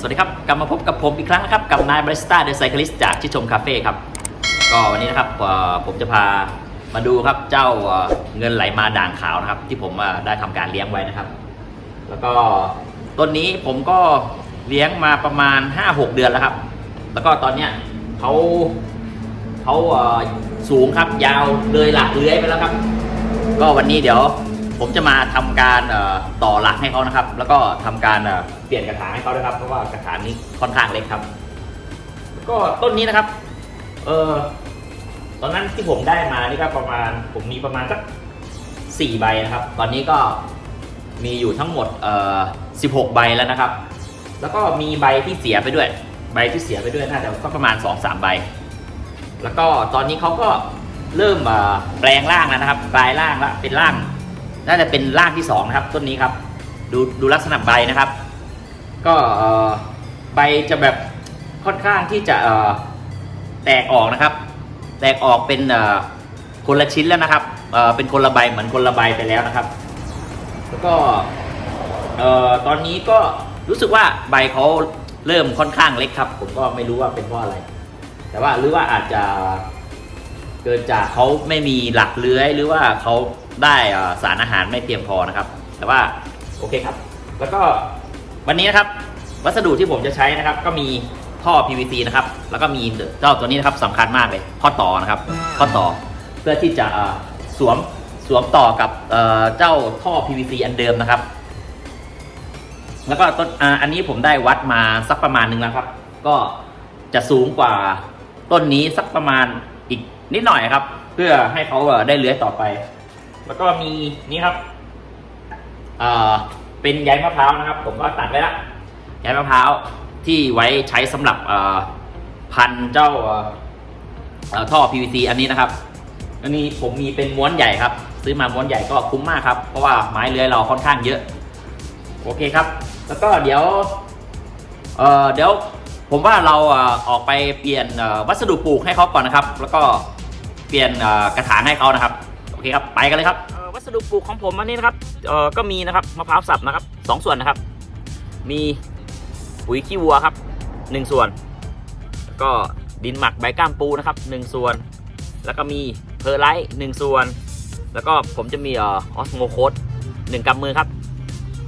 สวัสดีครับกลับมาพบกับผมอีกครั้งนะครับกับนายบริสต้าเดอะไซคลิสจากชิชมคาเฟ่ครับก็วันนี้นะครับผมจะพามาดูครับเจ้าเงินไหลมาด่างขาวนะครับ ที่ผมได้ทำการเลี้ยงไว้นะครับ แล้วก็ต้นนี้ผมก็เลี้ยงมาประมาณ 5-6 เดือนแล้วครับ แล้วก็ตอนเนี้ยเขาเขาสูงครับยาวเลยหลักเลื้อยไปแล้วครับ ก็วันนี้เดี๋ยว ผมจะมาทำการต่อหลักให้เขานะครับ แล้วก็ทำการเปลี่ยนกระถางให้เขาด้วยครับ เพราะว่ากระถางนี้ค่อนข้างเล็กครับ ก็ต้นนี้นะครับ เออตอนนั้นที่ผมได้มานี่ก็ประมาณผมมีประมาณสักสี่ใบนะครับ ตอนนี้ก็มีอยู่ทั้งหมดเอ่อสิบหกใบแล้วนะครับ แล้วก็มีใบที่เสียไปด้วย ใบที่เสียไปด้วยน่าจะก็ประมาณสองสามใบ แล้วก็ตอนนี้เขาก็เริ่มแปลงร่างแล้วนะครับกลายร่างแล้วเป็นร่าง น่าจะเป็นร่างที่สองนะครับต้นนี้ครับ ดูดูลักษณะใบนะครับ ก็ใบจะแบบค่อนข้างที่จะแตกออกนะครับ แตกออกเป็นคนละชิ้นแล้วนะครับเป็นคนละใบเหมือนคนละใบไปแล้วนะครับ แล้วก็ตอนนี้ก็รู้สึกว่าใบเขาเริ่มค่อนข้างเล็กครับ ผมก็ไม่รู้ว่าเป็นเพราะอะไร แต่ว่าหรือว่าอาจจะเกิดจากเขาไม่มีหลักเลื้อยหรือว่าเขา ได้สารอาหารไม่เพียงพอนะครับ แต่ว่าโอเคครับ แล้วก็วันนี้นะครับ วัสดุที่ผมจะใช้นะครับ ก็มีท่อ PVC นะครับ แล้วก็มีเจ้าตัวนี้นะครับสำคัญมากเลยข้อต่อนะครับข้อต่อเพื่อที่จะสวมสวมต่อกับเจ้าท่อ PVC อันเดิมนะครับ แล้วก็ต้นอันนี้ผมได้วัดมาสักประมาณหนึ่งแล้วครับ ก็จะสูงกว่าต้นนี้สักประมาณอีกนิดหน่อยครับ เพื่อให้เขาได้เลื้อยต่อไป แล้วก็มีนี่ครับเอ่อเป็นใยมะพร้าวนะครับ ผมก็ตัดไว้ละใยมะพร้าวที่ไว้ใช้สำหรับเอ่อพันเจ้าเอ่อท่อ PVC อันนี้นะครับอันนี้ผมมีเป็นม้วนใหญ่ครับ ซื้อมาม้วนใหญ่ก็คุ้มมากครับ เพราะว่าไม้เลื้อยเราค่อนข้างเยอะ โอเคครับ แล้วก็เดี๋ยวเอ่อเดี๋ยวผมว่าเราออกไปเปลี่ยนวัสดุปลูกให้เขาก่อนนะครับ แล้วก็เปลี่ยนกระถางให้เขานะครับ โอเคครับไปกันเลยครับวัสดุปลูกของผมอันนี้นะครับเออก็มีนะครับมะพร้าวสับนะครับสองส่วนนะครับ มีปุ๋ยขี้วัวครับหนึ่งส่วนแล้วก็ดินหมักใบก้ามปูนะครับหนึ่งส่วน แล้วก็มีเพอร์ไลท์หนึ่งส่วน แล้วก็ผมจะมีออสโมโคดหนึ่งกำมือครับ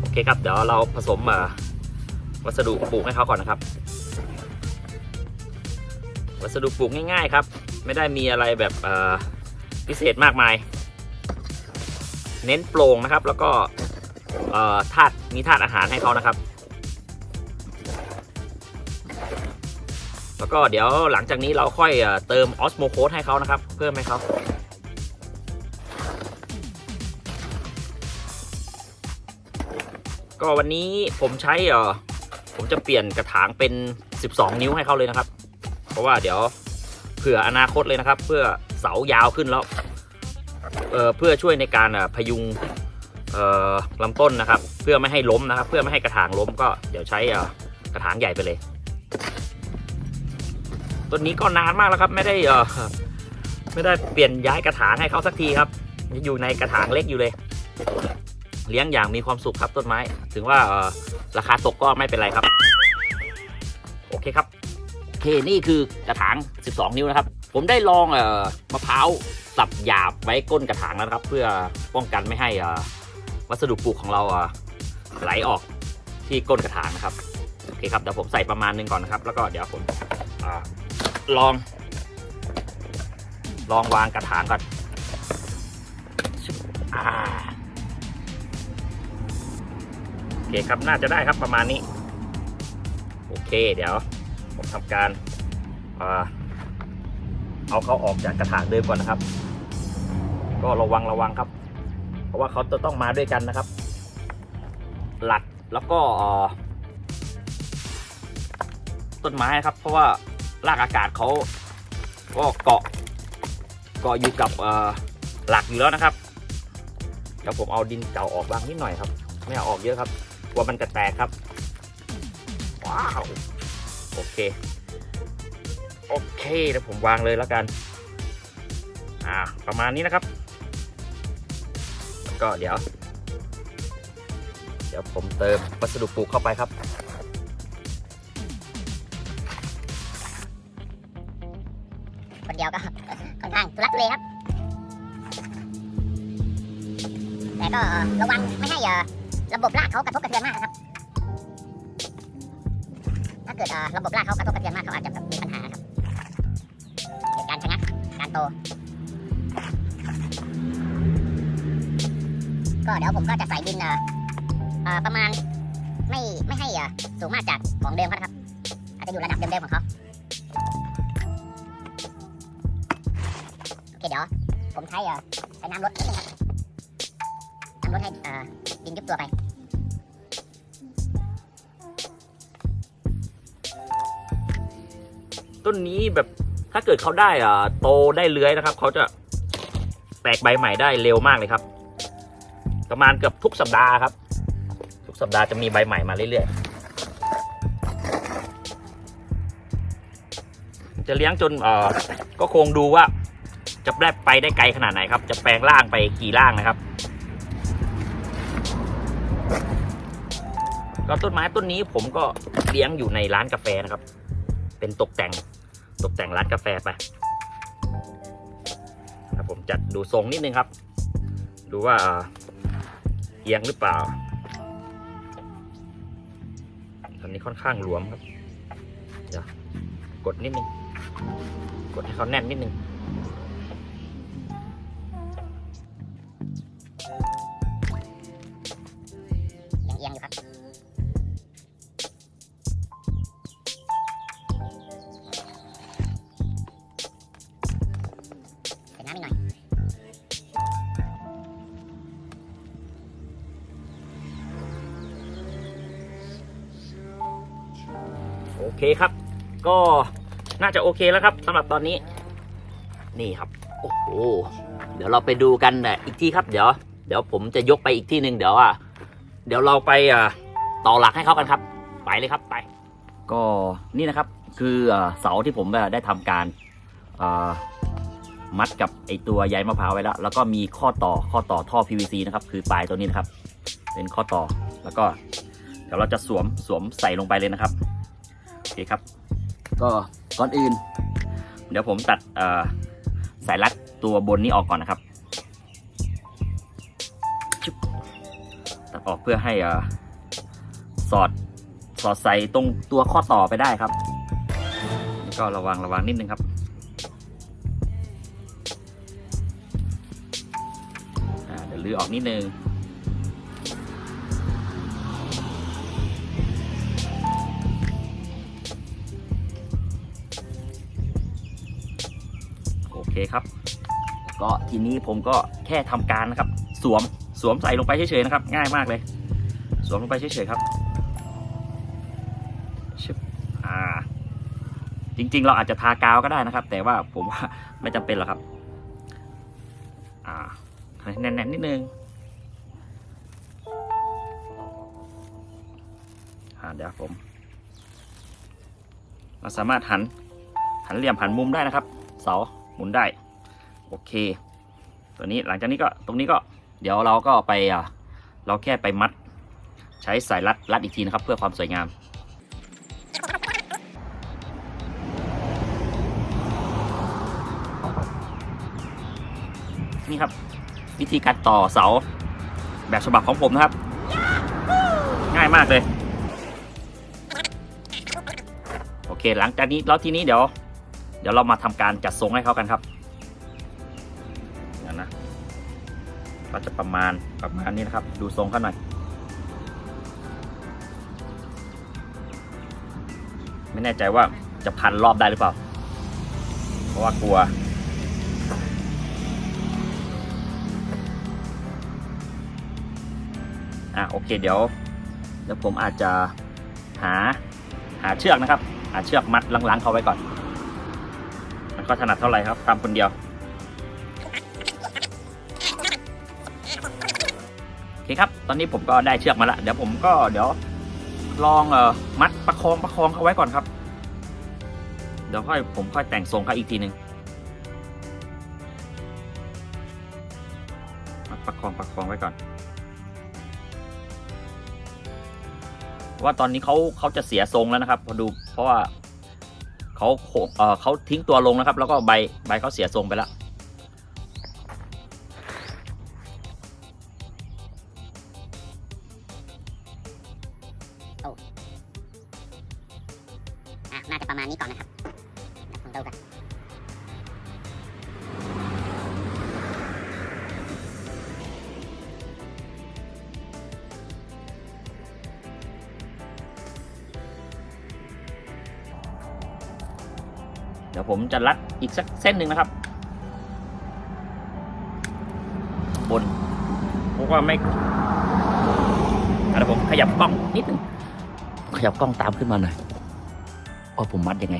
โอเคครับเดี๋ยวเราผสมวัสดุปลูกให้เขาก่อนนะครับ วัสดุปลูกง่ายๆครับ ไม่ได้มีอะไรแบบพิเศษมากมาย เน้นโปร่งนะครับ แล้วก็ธาตุมีธาตุอาหารให้เขานะครับ แล้วก็เดี๋ยวหลังจากนี้เราค่อยเติมออสโมโคดให้เขานะครับ เพิ่มให้เขาก็วันนี้ผมใช้เออผมจะเปลี่ยนกระถางเป็น 12 นิ้วให้เขาเลยนะครับ เพราะว่าเดี๋ยวเผื่ออนาคตเลยนะครับ เพื่อเสายาวขึ้นแล้ว เเพื่อช่วยในการพยุงลำต้นนะครับ เพื่อไม่ให้ล้มนะครับ เพื่อไม่ให้กระถางล้มก็เดี๋ยวใช้กระถางใหญ่ไปเลย ต้นนี้ก็นานมากแล้วครับ ไม่ได้ไม่ได้เปลี่ยนย้ายกระถางให้เขาสักทีครับ อยู่ในกระถางเล็กอยู่เลย เลี้ยงอย่างมีความสุขครับต้นไม้ ถึงว่าราคาตกก็ไม่เป็นไรครับ โอเคครับโอเคนี่คือกระถาง 12 นิ้วนะครับ ผมได้ลองอมะพร้าว สับหยาบไว้ก้นกระถางแล้วนะครับ เพื่อป้องกันไม่ให้วัสดุปลูกของเราไหลออกที่ก้นกระถางนะครับโอเคครับเดี๋ยวผมใส่ประมาณนึงก่อนนะครับ แล้วก็เดี๋ยวผมอลอง ลองวางกระถางก่อนอโอเคครับน่าจะได้ครับประมาณนี้ โอเค เดี๋ยว ผมทำการอ่า เอาเขาออกจากกระถางเดิมก่อนนะครับ ก็ระวังระวังครับ เพราะว่าเขาจะต้องมาด้วยกันนะครับ หลักแล้วก็ต้นไม้ครับ เพราะว่ารากอากาศเขาก็เกาะเกาะอยู่กับหลักอยู่แล้วนะครับเดี๋ยวผมเอาดินเก่าออกบ้างนิดหน่อยครับ ไม่เอาออกเยอะครับกลัวมันจะแตกครับ ว้าว โอเค โอเคเดี๋ยวผมวางเลยแล้วกัน อ่า ประมาณนี้นะครับ ก็เดี๋ยว เดี๋ยวผมเติมวัสดุปลูกเข้าไปครับ คนเดียวก็ค่อนข้างทุลักทุเลครับ แต่ก็ระวังไม่ให้ระบบลากเขากระทบกระเทือนมากครับ ถ้าเกิดระบบลากเขากระทบกระเทือนมากเขาอาจจะแบบ โต ก็เดี๋ยวผมก็จะใส่ดินประมาณไม่ไม่ให้สูงมากจากของเดิมเขานะครับ อาจจะอยู่ระดับเดิมๆของเขาโอเคเดี๋ยวผมใช้ใช้น้ำลดนิดนึงครับน้ำลดให้ดินยุบตัวไปต้นนี้แบบ ถ้าเกิดเขาได้อ่าโตได้เลื้อยนะครับเขาจะแตกใบใหม่ได้เร็วมากเลยครับ ประมาณเกือบทุกสัปดาห์ครับ ทุกสัปดาห์จะมีใบใหม่มาเรื่อยๆ จะเลี้ยงจนเอ่อก็คงดูว่า จะได้ไปได้ไกลขนาดไหนครับ จะแปลงร่างไปกี่ร่างนะครับ ก็ต้นไม้ต้นนี้ผมก็เลี้ยงอยู่ในร้านกาแฟนะครับ เป็นตกแต่ง ตกแต่งร้านกาแฟไปครับผมจัดดูทรงนิดนึงครับ ดูว่าเอ่อเอียงหรือเปล่าตอนนี้ค่อนข้างหลวมครับเดี๋ยวกดนิดนึง กดให้เขาแน่นนิดนึง คครับ ก็น่าจะโอเคแล้วครับสำหรับตอนนี้ นี่ครับ โอ้โห เดี๋ยวเราไปดูกันนะอีกทีครับเดี๋ยว เดี๋ยวผมจะยกไปอีกที่หนึ่งเดี๋ยวอะ เดี๋ยวเราไปอ่าต่อหลักให้เขากันครับ ไปเลยครับไป ก็นี่นะครับ คือเสาที่ผมได้ทำการมัดกับไอตัวใยมะพร้าวไว้แล้ว แล้วก็มีข้อต่อข้อต่อท่อ PVC นะครับ คือปลายตัวนี้นะครับ เป็นข้อต่อแล้วก็เดี๋ยวเราจะสวมสวมใส่ลงไปเลยนะครับ เคครับ ก็ก่อนอื่น เดี๋ยวผมตัดเอ่อสายรัดตัวบนนี้ออกก่อนนะครับชึบตัดออกเพื่อให้เอ่อสอดสอดใส่ตรงตัวข้อต่อไปได้ครับแล้วก็ระวังระวังนิดนึงครับอ่าเดี๋ยวลื้อออกนิดนึง เคครับ ก็ทีนี้ผมก็แค่ทำการนะครับ สวมสวมใส่ลงไปเฉยๆนะครับ ง่ายมากเลย สวมลงไปเฉยๆครับชึบอ่า จริง ๆ เราอาจจะทากาวก็ได้นะครับ แต่ว่าผมว่าไม่จำเป็นหรอกครับ อ่าให้แน่นๆนิดนึงอ่าเดี๋ยวผมเราสามารถหันหันเหลี่ยมหันมุมได้นะครับ เสา หมุนได้โอเค ตัวนี้หลังจากนี้ก็ตรงนี้ก็เดี๋ยวเราก็ไปอ่าเราแค่ไปมัด ใช้สายรัดรัดอีกทีนะครับ เพื่อความสวยงามนี่ครับ วิธีการต่อเสาแบบฉบับของผมนะครับ ง่ายมากเลย โอเค หลังจากนี้แล้วทีนี้เดี๋ยว เดี๋ยวเรามาทำการจัดทรงให้เขากันครับเดี๋ยวนะก็จะประมาณประมาณนี้นะครับ ดูทรงเขาหน่อยไม่แน่ใจว่าจะพันรอบได้หรือเปล่า เพราะว่ากลัว อะโอเคเดี๋ยว เดี๋ยวผมอาจจะหาหาเชือกนะครับ หาเชือกมัดหลังๆเขาไว้ก่อน ก็ถนัดเท่าไหร่ครับทำคนเดียวโอเคครับ ตอนนี้ผมก็ได้เชือกมาแล้วเดี๋ยวผมก็เดี๋ยวลองเอ่อมัดประคองประคองเขาไว้ก่อนครับ เดี๋ยวค่อยผมค่อยแต่งทรงเขาอีกทีหนึ่งมัดประคองประคองไว้ก่อนว่าตอนนี้เขาเขาจะเสียทรงแล้วนะครับพอดูเพราะว่า เขาโขกเอ่อเขาทิ้งตัวลงนะครับ แล้วก็ใบใบเขาเสียทรงไปแล้วอะน่าจะประมาณนี้ก่อนนะครับผมดูกัน ยวผมจะรัดอีกสักเส้นหนึ่งนะครับ บนเพราะว่าไม่เดี๋ยวผมขยับกล้องนิดนึงขยับกล้องตามขึ้นมาหน่อยว่าผมมัดยังไง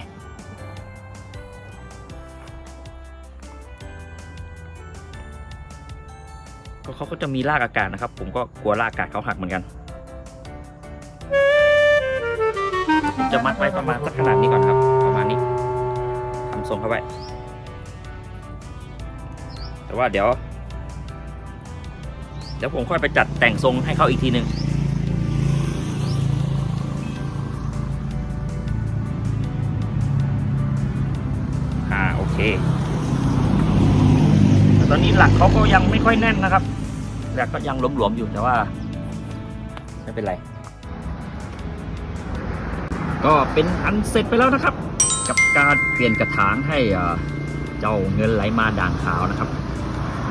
ก็เขาก็จะมีลากอากาศนะครับ ผมก็กลัวลากอากาศเขาหักเหมือนกัน จะมัดไว้ประมาณสักขนาดนี้ก่อน งเข้าไป แต่ว่าเดี๋ยว เดี๋ยวผมค่อยไปจัดแต่งทรงให้เขาอีกทีหนึ่งอ่าโอเคแต่ตอนนี้หลักเขาก็ยังไม่ค่อยแน่นนะครับหลักก็ยังหลวมๆอยู่แต่ว่า ไม่เป็นไร ก็เป็นอันเสร็จไปแล้วนะครับ กับการเปลี่ยนกระถางให้เจ้าเงินไหลมาด่างขาวนะครับ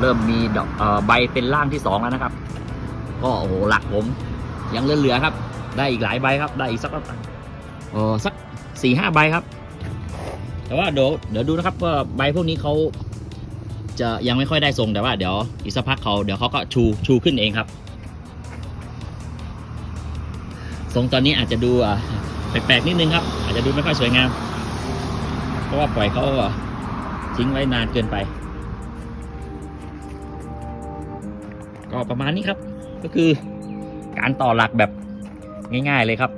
เริ่มมีดอกใบเป็นร่างที่สองแล้วนะครับ ก็โอ้โหหลักผม ยังเหลือๆครับ ได้อีกหลายใบครับ ได้อีกสักเออสักสี่ห้าใบครับ แต่ว่าเดี๋ยวเดี๋ยวดูนะครับว่าใบพวกนี้เขาจะยังไม่ค่อยได้ทรงแต่ว่าเดี๋ยวอีกสักพักเขาเดี๋ยวเขาก็ชูชูขึ้นเองครับ ทรงตอนนี้อาจจะดูแปลกๆนิดนึงครับ อาจจะดูไม่ค่อยสวยงาม เพราะว่าปล่อยเขาทิ้งไว้นานเกินไป ก็ประมาณนี้ครับ ก็คือการต่อหลักแบบง่าย ๆเลยครับ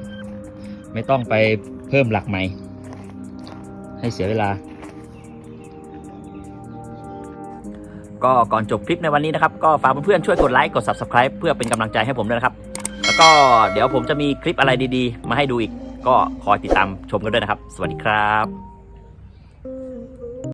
ไม่ต้องไปเพิ่มหลักใหม่ ให้เสียเวลา ก็ก่อนจบคลิปในวันนี้นะครับ ก็ฝากเพื่อนๆช่วยกดไลค์กด Subscribe เพื่อเป็นกำลังใจให้ผมด้วยนะครับ แล้วก็เดี๋ยวผมจะมีคลิปอะไรดีๆ มาให้ดูอีก ก็คอยติดตามชมกันด้วยนะครับ สวัสดีครับ